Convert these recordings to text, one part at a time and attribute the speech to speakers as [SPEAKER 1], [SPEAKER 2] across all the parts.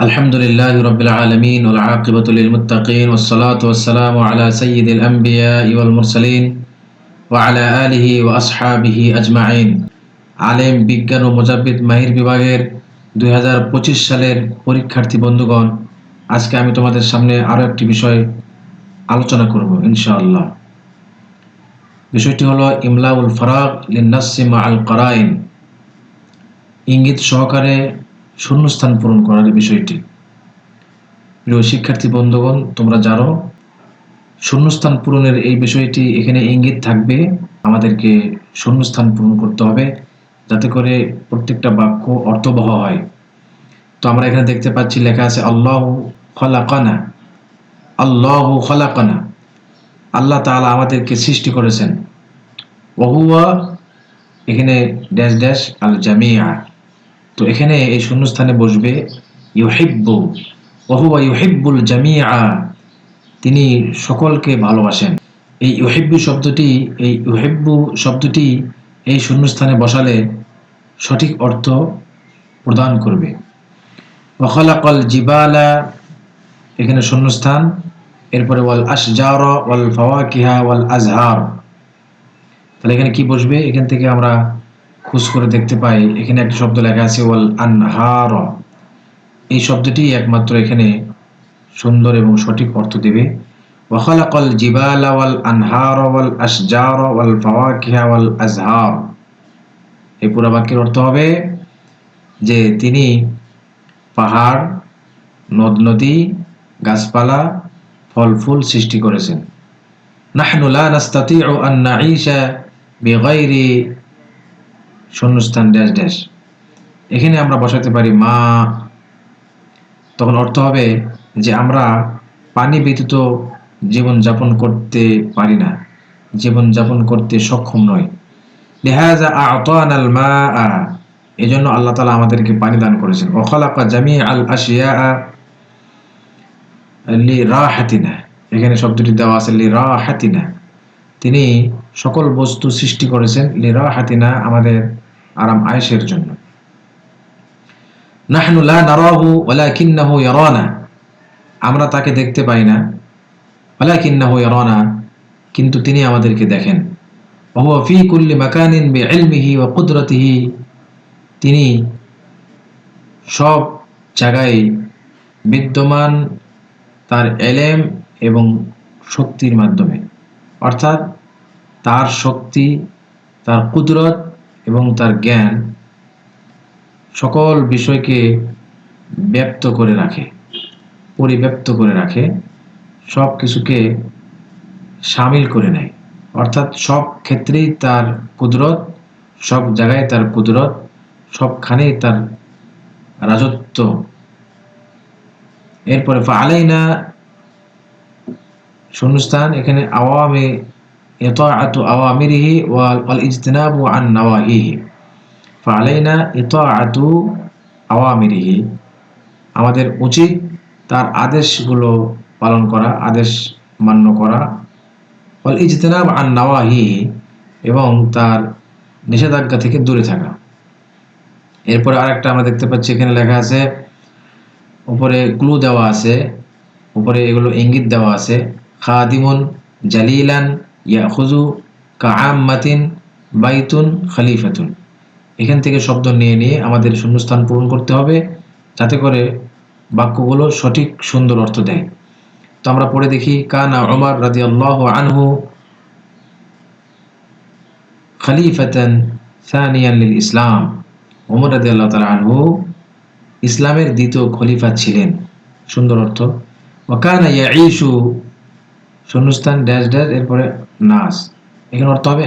[SPEAKER 1] الحمد لله رب العالمين والعاقبة للمتقين والصلاة والسلام على سيد الأنبياء والمرسلين وعلى آله وأصحابه أجمعين আলেম বিজ্ঞান ও মোজাব্বিদ মাহির বিভাগের দুই সালের পরীক্ষার্থী বন্ধুগণ আজকে আমি তোমাদের সামনে আরও একটি বিষয় আলোচনা করব ইনশাআল্লাহ বিষয়টি হলো ইমলাউল ফারাক লিন্নাসিমা আল করাইন ইঙ্গিত সহকারে শূন্যস্থান পূরণ করার বিষয়টি। প্রিয় শিক্ষার্থী বন্ধুগণ, তোমরা জানো, শূন্যস্থান পূরণের এই বিষয়টি এখানে ইঙ্গিত থাকবে, আমাদেরকে শূন্যস্থান পূরণ করতে হবে যাতে করে প্রত্যেকটা বাক্য অর্থবহ হয়। তো আমরা এখানে দেখতে পাচ্ছি, লেখা আছে, আল্লাহ খলাকানা আল্লাহ খলাকানা। আল্লাহ তাআলা আমাদেরকে সৃষ্টি করেছেন। ওহুয়া, এখানে ড্যাশ ড্যাশ আল জামিয়া তো এখানে এই শূন্যস্থানে বসবে, ইউহিব্বু জামিয়া তিনি সকলকে ভালোবাসেন। এই ইউহিব্বু শব্দটি, এই ইউহিব্বু শব্দটি এই শূন্যস্থানে বসালে সঠিক অর্থ প্রদান করবে। ওয়াখালাকাল জিবালা এখানে শূন্যস্থান। এরপরে, ওয়াল আশজার ওয়াল ফাওয়াকিহা ওয়াল আজহার তাহলে এখানে কি বসবে? এখান থেকে আমরা খোঁজ করে দেখতে পাই, এখানে একটা শব্দ লেখা আছে, ওয়াল আনহার। এই শব্দটি একমাত্র এখানে সুন্দর এবং সঠিক অর্থ দেবে। ওয়াল আশজার ওয়াল ফাওয়াকিহা ওয়াল আজহার। এই পুরো বাক্যের অর্থ হবে যে তিনি পাহাড়, নদ নদী, গাছপালা ফল ফুল সৃষ্টি করেছেন। নাহনু লা নাস্তাতিউ আন নাঈশা বিগাইরি শূন্যস্থান ড্যাশ ড্যাশ। এখানে আমরা বসাতে পারি মা। তখন অর্থ হবে যে আমরা পানি ব্যতীত জীবনযাপন করতে পারি না। জীবনযাপন করতে সক্ষম নয় লিহাজা আতানা আল মাআ এজন্য আল্লাহ তাআলা আমাদেরকে পানি দান করেছেন। ওয়া খালাকা জামি আল আশিয়া লি রাহাতিনা এখানে শব্দটি দেওয়া আছে লি রাহাতিনা তিনি সকল বস্তু সৃষ্টি করেছেন লি রাহাতিনা আমাদের আরাম আয়েশের জন্য। নাহনু লা নারাহু, ওয়ালাকিন্নাহু ইয়ারানা। আমরা তাকে দেখতে পাই না। ওয়ালাকিন্নাহু ইয়ারানা, কিন্তু তিনি আমাদেরকে দেখেন। ওয়া ফি কুল্লি মাকানিন বিইলমিহি ওয়া কুদরতিহি। তিনি সব জায়গায় বিদ্যমান তার এলেম এবং শক্তির মাধ্যমে। অর্থাৎ তার শক্তি, তার কুদরত এবং তার জ্ঞান সকল বিষয়কে ব্যক্ত করে রাখে পরিব্যক্ত করে রাখে সব কিছুকে সামিল করে নেয়। অর্থাৎ সব ক্ষেত্রেই তার কুদরত, সব জায়গায় তার কুদরত, সবখানেই তার রাজত্ব। এরপরে আলাইনা শূন্যস্থান এখানে আওয়ামে আওয়ামিরিহি ওয়াল ইজতিনাবু আন নাওয়াহিহি ফালাইনা ইতাআত আওয়ামিরিহি আমাদের উচিত তার আদেশগুলো পালন করা, আদেশ মান্য করা। ওয়াল ইজতিনাব আন এবং তার নিষেধাজ্ঞা থেকে দূরে থাকা। এরপরে আরেকটা আমরা দেখতে পাচ্ছি, এখানে লেখা আছে, উপরে ক্লু দেওয়া আছে, উপরে এগুলো ইঙ্গিত দেওয়া আছে, খাদিমুন জালিলান ইয়াখুজু কাআম্মাতিন বাইতুন খলিফাতুন। এখান থেকে শব্দ নিয়ে নিয়ে আমাদের শূন্যস্থান পূরণ করতে হবে, যাতে করে বাক্যগুলো সঠিক সুন্দর অর্থ দেয়। তো আমরা পড়ে দেখি, কানা ওমর আনহু খলিফাতান সানিয়ান লিল ইসলাম। ওমর রাদিয়াল্লাহু তাআলা আনহু ইসলামের দ্বিতীয় খলিফা ছিলেন। সুন্দর অর্থ। ওয়াকানা ইয়াঈশু, শূন্যস্থান ড্যাশ ড্যাশ এরপরে নাস এখানে অর্থ হবে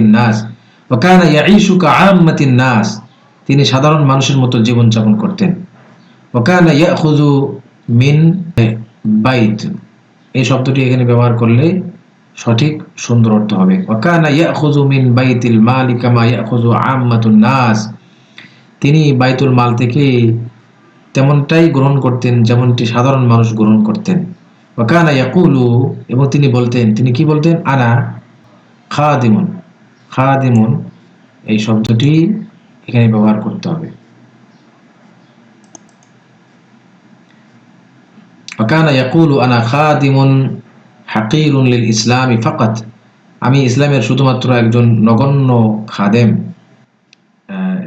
[SPEAKER 1] নাস। নাস। তিনি সাধারণ মানুষের মতো জীবন যাপন করতেন মিন বাইত। এই শব্দটি এখানে ব্যবহার করলে সঠিক, সুন্দর অর্থ হবে। ওয়াকানা ইয়াখুযু মিন বাইতিল মালি কামা ইয়াখুযু আম্মাতুন নাস। তিনি বাইতুল মাল থেকে তেমনটাই গ্রহণ করতেন যেমনটি সাধারণ মানুষ গ্রহণ করতেন। ওয়াকানা ইয়াকুলু এবং তিনি বলতেন, তিনি কি বলতেন? আনা খাদিমুন। খাদিমুন, এই শব্দটি এখানে ব্যবহার করতে হবে। وكان يقول, أنا خادم حقير ইসলামী فقط আমি ইসলামের শুধুমাত্র একজন নগণ্য খাদেম।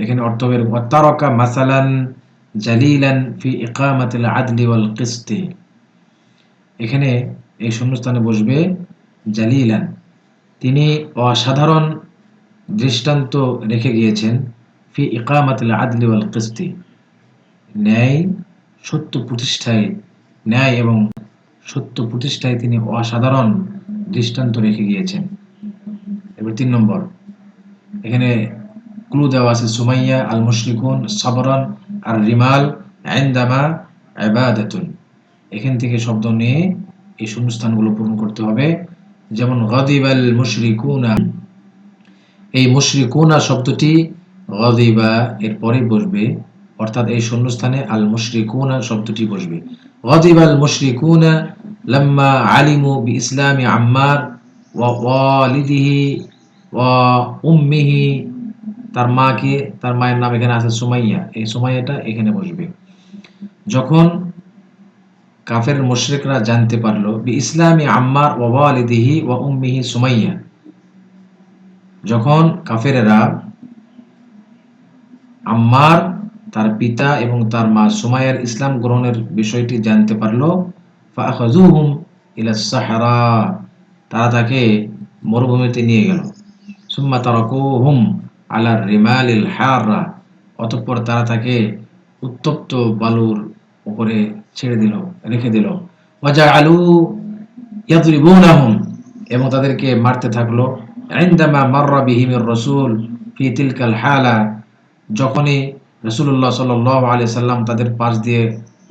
[SPEAKER 1] এখানে অর্থ বের তারকা মাসালান জালিলান ফি ইকামাতিল আদলি ওয়াল কিস্তি। এখানে এই শূন্যস্থানে বসবে জালিলান। তিনি অসাধারণ দৃষ্টান্ত রেখে গিয়েছেন ফি ইকামাতিল আদলি ওয়াল কিস্তি। ন্যায়, সত্য প্রতিষ্ঠায়, ন্যায় এবং সত্য প্রতিষ্ঠায় তিনি অসাধারণ দৃষ্টান্ত রেখে গিয়েছেন। এবার তিন নম্বর। এখানে ক্লু দেওয়া আছে, সুমাইয়া আল মুশরিকুন সাবরান আর রিমাল আইন্দামা আবাদাতুন। এখান থেকে শব্দ নিয়ে এই শূন্যস্থানগুলো পূরণ করতে হবে। যেমন, গদিবাল মুশরিকুনা। এই মুশরিকুনা শব্দটি গদিবা এর পরে বসবে। অর্থাৎ এই শূন্যস্থানে আল মুশরিকুনা শব্দটি বসবে। গদিবাল মুশরিকুনা লাম্মা আলিমু বি ইসলামি আম্মার ওয়া ওয়ালিদিহি ওয়া উম্মিহি। তার মাকে, তার মায়ের নাম এখানে আছে সুমাইয়া। এই সুমাইয়াটা এখানে বসবে। যখন কাফের মুশরিকরা জানতে পারল, বি ইসলামি আম্মার ওয়া ওয়ালিদিহি ওয়া উম্মিহি সুমাইয়া। যখন কাফেরেরা আম্মার, তার পিতা এবং তার মা সুমাইয়ার ইসলাম গ্রহণের বিষয়টি জানতে পারল ফাখাযুহুম ইলা সাহরা। তারা তাকে মরুভূমিতে নিয়ে গেল। সুম্মা তারাকুহুম আলা রিমালিল হাররা। অতঃপর তারা তাকে উত্তপ্ত বালুর উপরে ছেড়ে দিল, রেখে দিল। ওয়াজআলু ইয়াদরিবুনাহুম, এবং তাদেরকে মারতে থাকল। ইনদামা মাররা বিহিমির রাসূল ফি তিলকাল হালা, যখনই রাসূলুল্লাহ সাল্লাল্লাহু আলাইহি সাল্লাম তাদের পাশ দিয়ে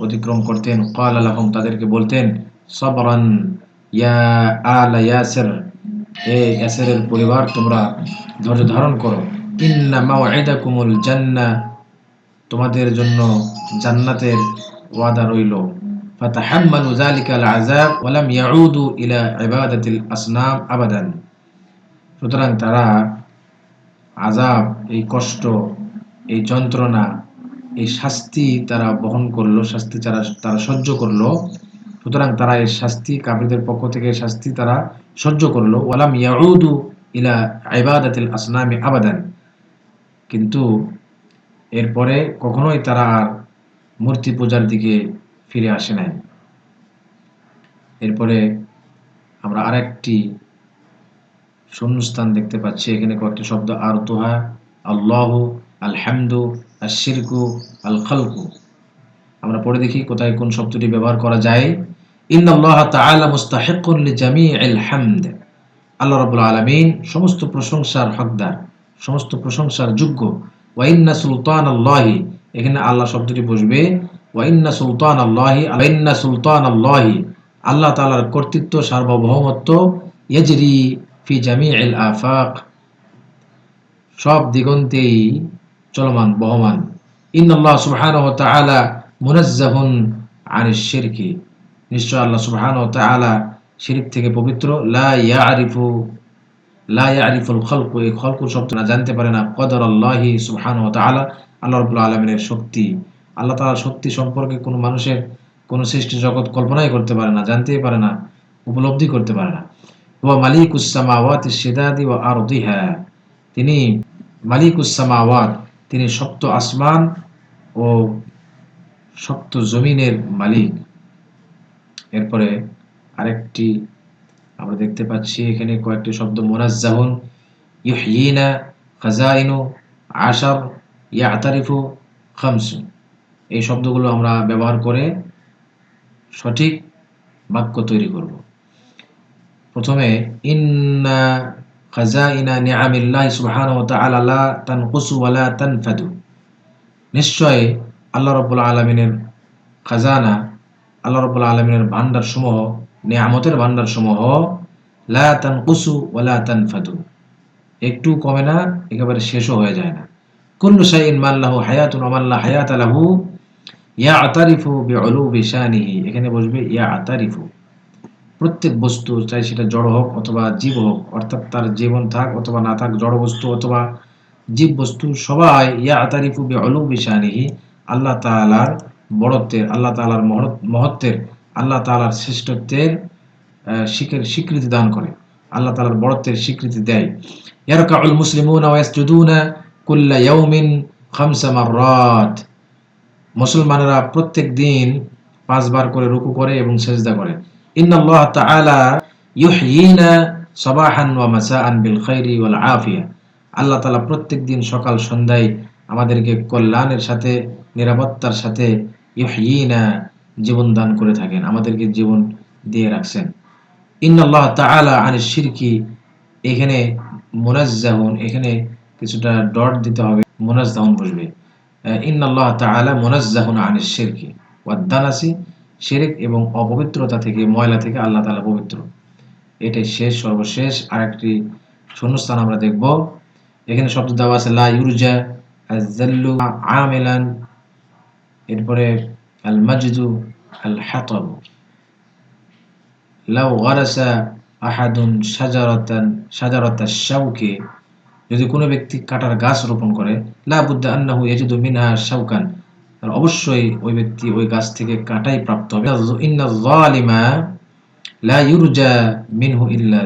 [SPEAKER 1] অতিক্রম করতেন, ক্বালা লাহুম, তাদেরকে বলতেন, সবরান ইয়া আলা ইয়াসির, হে ইয়াসিরের পরিবার, তোমরা ধৈর্য ধারণ করো। ইন্না মাওইদাকুমুল জান্নাহ তোমাদের জন্য জান্নাতের ওয়াদা রইল। ফাতাহাম্মালু সুতরাং তারা আযাব, এই কষ্ট, এই যন্ত্রণা, এই শাস্তি তারা বহন করল, শাস্তি তারা তারা সহ্য করল। সুতরাং তারা এই শাস্তি কাফিরদের পক্ষ থেকে শাস্তি তারা সহ্য করল। ওয়ালাম ইয়াউদু ইলা ইবাদাতিল আসনামি আবাদান। কিন্তু এরপরে কখনোই তারা আর মূর্তি পূজার দিকে ফিরে আসে নাই। এরপরে আমরা আরেকটি শূন্যস্থান দেখতে পাচ্ছি। এখানে কয়েকটি শব্দ আর তোহা আল্লাহ, আলহামদু আর শিরকু আল খালকু আমরা পড়ে দেখি কোথায় কোন শব্দটি ব্যবহার করা যায়। ইন আল্লাহ তাআলা মুস্তাহিকুন লিজামিইল হামদ। আল্লাহ রাব্বুল আলামিন সমস্ত প্রশংসার হকদার, সমস্ত প্রশংসার যোগ্য। ওয়াইন্না সুলতান আল্লাহি এখানে আল্লাহ শব্দটি বসবে ওয়াইন্না সুলতান আল্লাহি ওয়াইন্না সুলতান আল্লাহি আল্লাহ তালার কর্তৃত্ব, সার্বভৌমত্ব, ইয়াজরি ফি আফাক। সব দিগন্তেই চলমান, বহমান। ইন্নাল্লাহ সুবহানাহু ওয়া তাআলা মুনাজ্জাহুন আনিশ শিরকি। নিশ্চয় আল্লাহ সুবহানাহু ওয়া তাআলা শিরক থেকে পবিত্র। লা ইয়ারিফু, লা ইয়ারিফুল খলকু, এই খলকু শব্দ না জানতে পারে না। কদর আল্লাহি সুবহানাহু ওয়া তাআলা আল্লাহ রাব্বুল আলামিনের শক্তি। আল্লাহ তাআলার শক্তি সম্পর্কে কোনো মানুষের কোনো সৃষ্টি জগৎ কল্পনাই করতে পারে না, জানতেই পারে না, উপলব্ধি করতে পারে না। ওয়া মালিকুস সামাওয়াতি শিদাদি ওয়া আরদিহা। তিনি মালিকুস সামাওয়াত, তিনি শক্ত আসমান ও শক্ত জমিনের মালিক। এরপরে আরেকটি আমরা দেখতে পাচ্ছি, এখানে কয়েকটি শব্দ মোনাজ্জাহুন। ইউহিনা খাজাইনু আশার ইয়াতারিফু খামসু এই শব্দগুলো আমরা ব্যবহার করে সঠিক বাক্য তৈরি করব। প্রথমে, ইন্না খাজাইনা নিআমিল্লাহি সুবহানাহু ওয়া তাআলা লা তানকুসু ওয়া লা তানফাদু। নিশ্চয় আল্লাহ রাব্বুল আলামিনের খাজানা, আল্লাহ রাব্বুল আলামিনের ভান্ডার সমূহ নিয়ামতের ভান্ডার সমূহ লা তানকুসু ওয়া লা তানফাদু। একটু কমে না, একেবারে শেষও হয়ে যায় না। কুল্লু শাইইন মাল্লাহু হায়াতুন ওয়া মাল্লা হায়াতা লাহু ইয়াতারিফু বিউলুবি শানিহি। এখানে বসবে ইয়াতারিফু। প্রত্যেক বস্তু চাই সেটা জড় হোক অথবা জীব হোক, অর্থাৎ তার জীবন থাক অথবা না থাক, জড় বস্তু অথবা জীব বস্তু, সবাই ইয়া আতারিফু বি অলু বিশানিহি আল্লাহ তাআলার বড়ত্বের, আল্লাহ মহৎ- মহত্বের, আল্লাহ তালার শ্রেষ্ঠত্বের স্বীকৃতি দান করে। আল্লাহ তালার বড়ত্বের স্বীকৃতি দেয়। ইয়ারকাউল মুসলিমুনা ওয়াসজুদুনা কুল্লা ইয়াউমিন খামসা মাররাত। মুসলমানেরা প্রত্যেক দিন পাঁচবার করে রুকু করে এবং সেজদা করে। ইন্নাল্লাহ তাআলা ইউহয়িনা সাবাহান ওয়া মাসাআন বিল খাইরি ওয়াল আফিয়া। আল্লাহ তাআলা প্রত্যেক দিন সকাল সন্ধ্যায় আমাদেরকে কল্যাণের সাথে, নিরাপত্তার সাথে ইউহয়িনা জীবন দান করে থাকেন, আমাদেরকে জীবন দিয়ে রাখছেন। ইন্নাল্লাহ তাআলা আনিশ শিরকি, এখানে মুনাজ্জাহুন, এখানে কিছুটা ডট দিতে হবে, মুনাজ্জাহুন বসবে। ইন্নাল্লাহ তাআলা মুনাজ্জাহুন আনিশ শিরকি ওয়াদ্দানাসি শিরক এবং অপবিত্রতা থেকে, ময়লা থেকে আল্লাহ তাআলা পবিত্র। এটাই শেষ, সর্বশেষ আরেকটি শূন্যস্থান আমরা দেখব। এখানে শব্দ দেওয়া আছে, লা ইউরজা আযাল্লু আমিলান। এরপরে আল মাজদু আল হাতাব লাউ গারাসা আহাদুন সাজারাতান সাজারাতা শাউকে। যদি কোনো ব্যক্তি কাটার গাছ রোপণ করে, লা বুদ্দা আন্নাহু ইয়াজিদু মিনহা শাউকান অবশ্যই ওই ব্যক্তি ওই গাছ থেকে কাটাই প্রাপ্ত হবে। ইন্না যালিমা লা ইউরজা মিনহু ইল্লা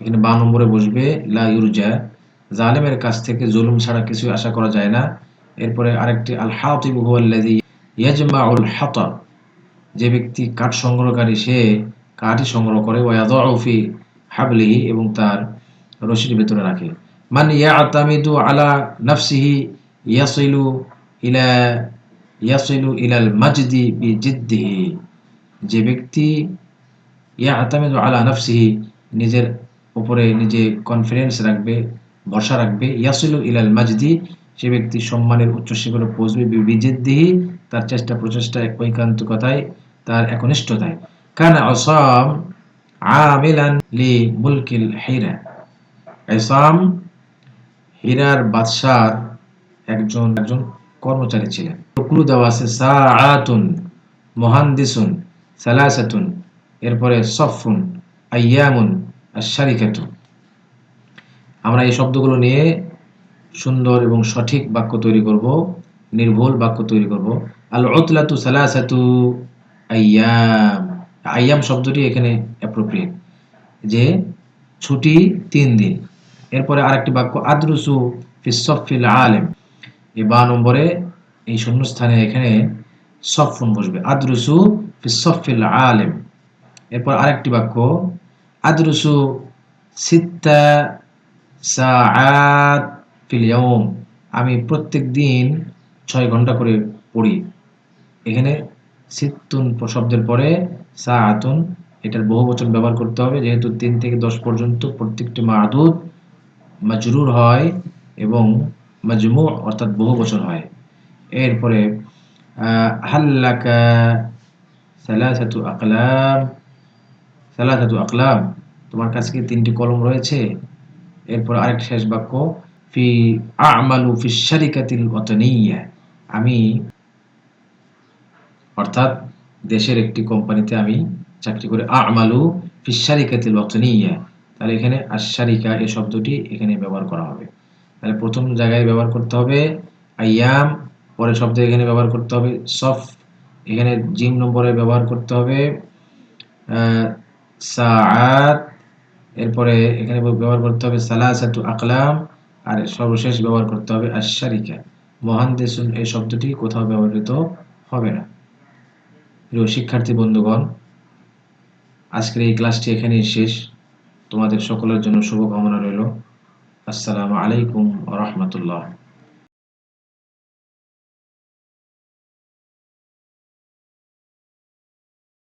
[SPEAKER 1] এখানে বা নম্বরে বসবে লা ইউরজা কাছ থেকে জুলুম ছাড়া কিছু আশা করা যায় না এরপরে আরেকটি আল হাতিব হুয়াল্লাযী ইয়াজমাউল যে ব্যক্তি কাঠ সংগ্রহকারী সে কাঠই সংগ্রহ করে হাবলিহি এবং তার রশির ভেতরে রাখে। মান ইয়াতামিদু আলা নাফসিহি ইয়াসিলু ইলা, ইয়াসিলু ইলাল মাজদি বিজিদ্দিহি। যে ব্যক্তি ইয়াতামিদু আলা নাফসিহি, নিজের উপরে নিজে কনফিডেন্স রাখবে, ভরসা রাখবে, ইয়াসিলু ইলাল মাজদি, সে ব্যক্তি সম্মানের উচ্চ শিখরে পৌঁছবে বিজিদ্দিহি, তার চেষ্টা প্রচেষ্টা একান্ত ঐকান্তিকতায় তার একনিষ্ঠতায়। কান আসাম আমিলান লি মুলকিল হিরা। ইসাম হীরার বাদশার একজন একজন কর্মচারী ছিলেন। ক্লু দেওয়া আছে, সাআতুন, মুহান্দিসুন, সালাসাতুন, এরপরে সফুন আইয়ামুন আশারিকাতু আমরা এই শব্দগুলো নিয়ে সুন্দর এবং সঠিক বাক্য তৈরি করব, নির্ভুল বাক্য তৈরি করব। আল উতলাতু সালাসাতু আইয়াম আইয়াম শব্দটি এখানে অ্যাপ্রোপ্রিয়েট যে ছুটি তিন দিন। এরপরে আরেকটি বাক্য, আদ্রুসু ফিসফিল আলেম এই বা নম্বরে, এই শূন্যস্থানে এখানে সফুন বসবে। আদ্রুসু ফিসফিল আলেম এরপর আরেকটি বাক্য, আদ্রুসু সিত্তা আমি প্রত্যেক দিন ছয় ঘণ্টা করে পড়ি। এখানে সিত্তুন শব্দের পরে সাআতুন, এটার বহু বচন ব্যবহার করতে হবে। যেহেতু তিন থেকে দশ পর্যন্ত প্রত্যেকটি মাদুদ মাজরুর হয় এবং মাজমু অর্থাৎ বহু বচন হয়। এরপরে হাল্লাকা আকলাম। তোমার কাছে কি তিনটি কলম রয়েছে? এরপর আরেকটি শেষ বাক্য, ফি আমালু ফি শারিকাতিল ওয়াতানিয়া আমি, অর্থাৎ দেশের একটি কোম্পানিতে আমি চাকরি করে। আমালু ফি শারিকাতিল ওয়াতানিয়া তাহলে এখানে আশারিকা এই শব্দটি এখানে ব্যবহার করা হবে। তাহলে প্রথম জায়গায় ব্যবহার করতে হবে আইয়াম, পরের শব্দ এখানে ব্যবহার করতে হবে সফ, এখানে জিম নম্বরে ব্যবহার করতে হবে সাআত, এরপরে এখানে ব্যবহার করতে হবে সালাসাতু আকলাম, আর সর্বশেষ ব্যবহার করতে হবে আশারিকা মহান দেশুন এই শব্দটি কোথাও ব্যবহৃত হবে না। শিক্ষার্থী বন্ধুগণ, আজকের এই ক্লাসটি এখানেই শেষ। তোমাদের সকলের জন্য শুভকামনা রইল। আসসালামু আলাইকুম রহমতুল্লাহ।